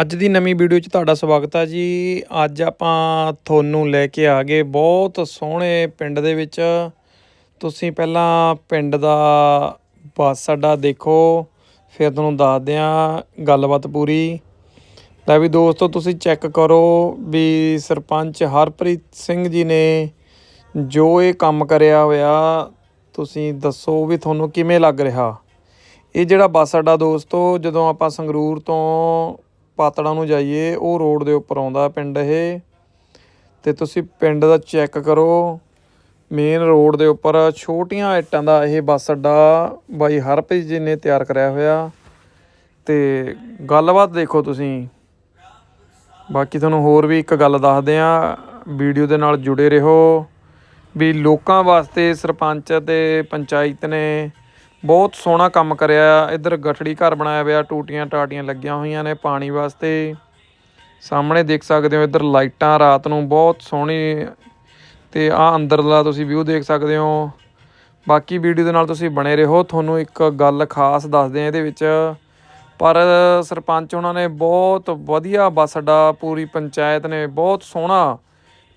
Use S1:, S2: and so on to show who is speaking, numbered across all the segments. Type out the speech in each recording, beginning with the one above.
S1: ਅੱਜ ਦੀ ਨਵੀਂ ਵੀਡੀਓ 'ਚ ਤੁਹਾਡਾ ਸਵਾਗਤ ਹੈ ਜੀ। ਅੱਜ ਆਪਾਂ ਤੁਹਾਨੂੰ ਲੈ ਕੇ ਆ ਗਏ ਬਹੁਤ ਸੋਹਣੇ ਪਿੰਡ ਦੇ ਵਿੱਚ। ਤੁਸੀਂ ਪਹਿਲਾਂ ਪਿੰਡ ਦਾ ਬੱਸ ਅੱਡਾ ਦੇਖੋ, ਫਿਰ ਤੁਹਾਨੂੰ ਦੱਸਦੇ ਹਾਂ ਗੱਲਬਾਤ ਪੂਰੀ। ਲੈ ਵੀ ਦੋਸਤੋ, ਤੁਸੀਂ ਚੈੱਕ ਕਰੋ ਵੀ ਸਰਪੰਚ ਹਰਪ੍ਰੀਤ ਸਿੰਘ ਜੀ ਨੇ ਜੋ ਇਹ ਕੰਮ ਕਰਿਆ ਹੋਇਆ, ਤੁਸੀਂ ਦੱਸੋ ਵੀ ਤੁਹਾਨੂੰ ਕਿਵੇਂ ਲੱਗ ਰਿਹਾ? ਇਹ ਜਿਹੜਾ ਬੱਸ ਅੱਡਾ ਦੋਸਤੋ, ਜਦੋਂ ਆਪਾਂ ਸੰਗਰੂਰ ਤੋਂ ਪਾਤੜਾ ਨੂੰ ਜਾਈਏ, ਉਹ ਰੋਡ ਦੇ ਉੱਪਰ ਆਉਂਦਾ ਪਿੰਡ ਇਹ। ਤੇ ਤੁਸੀਂ ਪਿੰਡ ਦਾ ਚੈੱਕ ਕਰੋ ਮੇਨ ਰੋਡ ਦੇ ਉੱਪਰ ਛੋਟੀਆਂ ਆਈਟਾਂ ਦਾ ਇਹ ਬੱਸ ਅੱਡਾ ਬਾਈ ਹਰਪ੍ਰੀਤ ਜੀ ਨੇ ਤਿਆਰ ਕਰਿਆ ਹੋਇਆ। ਤੇ ਗੱਲਬਾਤ ਦੇਖੋ ਤੁਸੀਂ। ਬਾਕੀ ਤੁਹਾਨੂੰ ਹੋਰ ਵੀ ਇੱਕ ਗੱਲ ਦੱਸਦੇ ਆ ਵੀਡੀਓ ਦੇ ਨਾਲ ਜੁੜੇ ਰਹੋ। ਵੀ ਲੋਕਾਂ ਵਾਸਤੇ ਸਰਪੰਚ ਤੇ ਪੰਚਾਇਤ ਨੇ ਬਹੁਤ ਸੋਹਣਾ ਕੰਮ ਕਰਿਆ ਇੱਧਰ ਗਠੜੀ ਘਰ ਬਣਾਇਆ ਹੋਇਆ ਟੂਟੀਆਂ ਟਾਟੀਆਂ ਲੱਗੀਆਂ ਹੋਈਆਂ ਨੇ ਪਾਣੀ ਵਾਸਤੇ। ਸਾਹਮਣੇ ਦੇਖ ਸਕਦੇ ਹੋ ਇੱਧਰ ਲਾਈਟਾਂ ਰਾਤ ਨੂੰ ਬਹੁਤ ਸੋਹਣੀ ਤੇ ਆ ਅੰਦਰਲਾ ਤੁਸੀਂ ਵਿਊ ਦੇਖ ਸਕਦੇ ਹੋ। ਬਾਕੀ ਵੀਡੀਓ ਦੇ ਨਾਲ ਤੁਸੀਂ ਬਣੇ ਰਹੋ। ਤੁਹਾਨੂੰ ਇੱਕ ਗੱਲ ਖਾਸ ਦੱਸਦੇ ਆ ਇਹਦੇ ਵਿੱਚ। ਪਰ ਸਰਪੰਚ ਉਹਨਾਂ ਨੇ ਬਹੁਤ ਵਧੀਆ ਬੱਸ ਅੱਡਾ, ਪੂਰੀ ਪੰਚਾਇਤ ਨੇ, ਬਹੁਤ ਸੋਹਣਾ।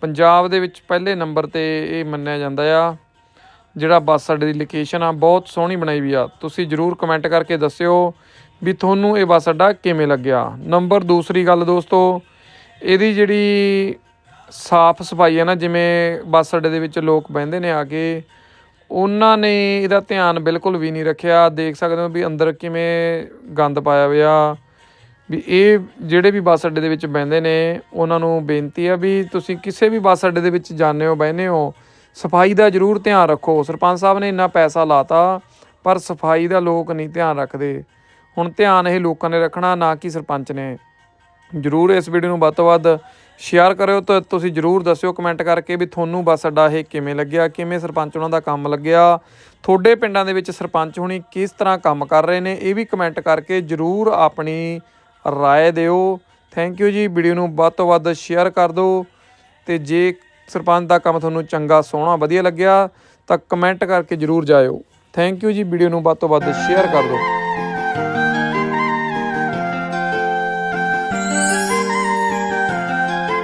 S1: ਪੰਜਾਬ ਦੇ ਵਿੱਚ ਪਹਿਲੇ ਨੰਬਰ ਤੇ ਇਹ ਮੰਨਿਆ ਜਾਂਦਾ ਆ। ਜਿਹੜਾ ਬੱਸ ਅੱਡੇ ਦੀ ਲੋਕੇਸ਼ਨ ਆ, ਬਹੁਤ ਸੋਹਣੀ ਬਣਾਈ ਵੀ ਆ। ਤੁਸੀਂ ਜਰੂਰ ਕਮੈਂਟ ਕਰਕੇ ਦੱਸਿਓ ਵੀ ਤੁਹਾਨੂੰ ਇਹ ਬੱਸ ਅੱਡਾ ਕਿਵੇਂ ਲੱਗਿਆ। ਨੰਬਰ ਦੂਸਰੀ ਗੱਲ ਦੋਸਤੋ, ਇਹਦੀ ਜਿਹੜੀ ਸਾਫ਼ ਸਫ਼ਾਈ ਹੈ ਨਾ, ਜਿਵੇਂ ਬੱਸ ਅੱਡੇ ਦੇ ਵਿੱਚ ਲੋਕ ਬਹਿੰਦੇ ਨੇ ਆ ਕੇ, ਉਹਨਾਂ ਨੇ ਇਹਦਾ ਧਿਆਨ ਬਿਲਕੁਲ ਵੀ ਨਹੀਂ ਰੱਖਿਆ। ਦੇਖ ਸਕਦੇ ਹੋ ਵੀ ਅੰਦਰ ਕਿਵੇਂ ਗੰਦ ਪਾਇਆ ਹੋਇਆ। ਵੀ ਇਹ ਜਿਹੜੇ ਵੀ ਬੱਸ ਅੱਡੇ ਦੇ ਵਿੱਚ ਬਹਿੰਦੇ ਨੇ, ਉਹਨਾਂ ਨੂੰ ਬੇਨਤੀ ਆ ਵੀ ਤੁਸੀਂ ਕਿਸੇ ਵੀ ਬੱਸ ਅੱਡੇ ਦੇ ਵਿੱਚ ਜਾਂਦੇ ਹੋ, ਬਹਿੰਦੇ ਹੋ ਸਫ਼ਾਈ ਦਾ ਜ਼ਰੂਰ ਧਿਆਨ ਰੱਖੋ। ਸਰਪੰਚ ਸਾਹਿਬ ਨੇ ਇੰਨਾ ਪੈਸਾ ਲਾਤਾ, ਪਰ ਸਫ਼ਾਈ ਦਾ ਲੋਕ ਨਹੀਂ ਧਿਆਨ ਰੱਖਦੇ। ਹੁਣ ਧਿਆਨ ਇਹ ਲੋਕਾਂ ਨੇ ਰੱਖਣਾ, ਨਾ ਕਿ ਸਰਪੰਚ ਨੇ। ਜਰੂਰ ਇਸ ਵੀਡੀਓ ਨੂੰ ਵੱਧ ਤੋਂ ਵੱਧ ਸ਼ੇਅਰ ਕਰਿਓ ਤਾਂ ਤੁਸੀਂ ਜਰੂਰ ਦੱਸਿਓ ਕਮੈਂਟ ਕਰਕੇ ਵੀ ਤੁਹਾਨੂੰ ਬੱਸ ਅੱਡਾ ਇਹ ਕਿਵੇਂ ਲੱਗਿਆ, ਕਿਵੇਂ ਸਰਪੰਚ ਉਹਨਾਂ ਦਾ ਕੰਮ ਲੱਗਿਆ। ਤੁਹਾਡੇ ਪਿੰਡਾਂ ਦੇ ਵਿੱਚ ਸਰਪੰਚ ਹੁਣੀ ਕਿਸ ਤਰ੍ਹਾਂ ਕੰਮ ਕਰ ਰਹੇ ਨੇ, ਇਹ ਵੀ ਕਮੈਂਟ ਕਰਕੇ ਜਰੂਰ ਆਪਣੀ ਰਾਏ ਦਿਓ। ਥੈਂਕ ਯੂ ਜੀ ਵੀਡੀਓ ਨੂੰ ਵੱਧ ਤੋਂ ਵੱਧ ਸ਼ੇਅਰ ਕਰ ਦਿਓ। ਤੇ ਜੇ ਸਰਪੰਚ ਦਾ ਕੰਮ ਤੁਹਾਨੂੰ ਚੰਗਾ, ਸੋਹਣਾ, ਵਧੀਆ ਲੱਗਿਆ ਤਾਂ ਕਮੈਂਟ ਕਰਕੇ ਜਰੂਰ ਜਾਇਓ। ਥੈਂਕ ਯੂ ਜੀ ਵੀਡੀਓ ਨੂੰ ਵੱਧ ਤੋਂ ਵੱਧ ਸ਼ੇਅਰ ਕਰ ਦਿਓ।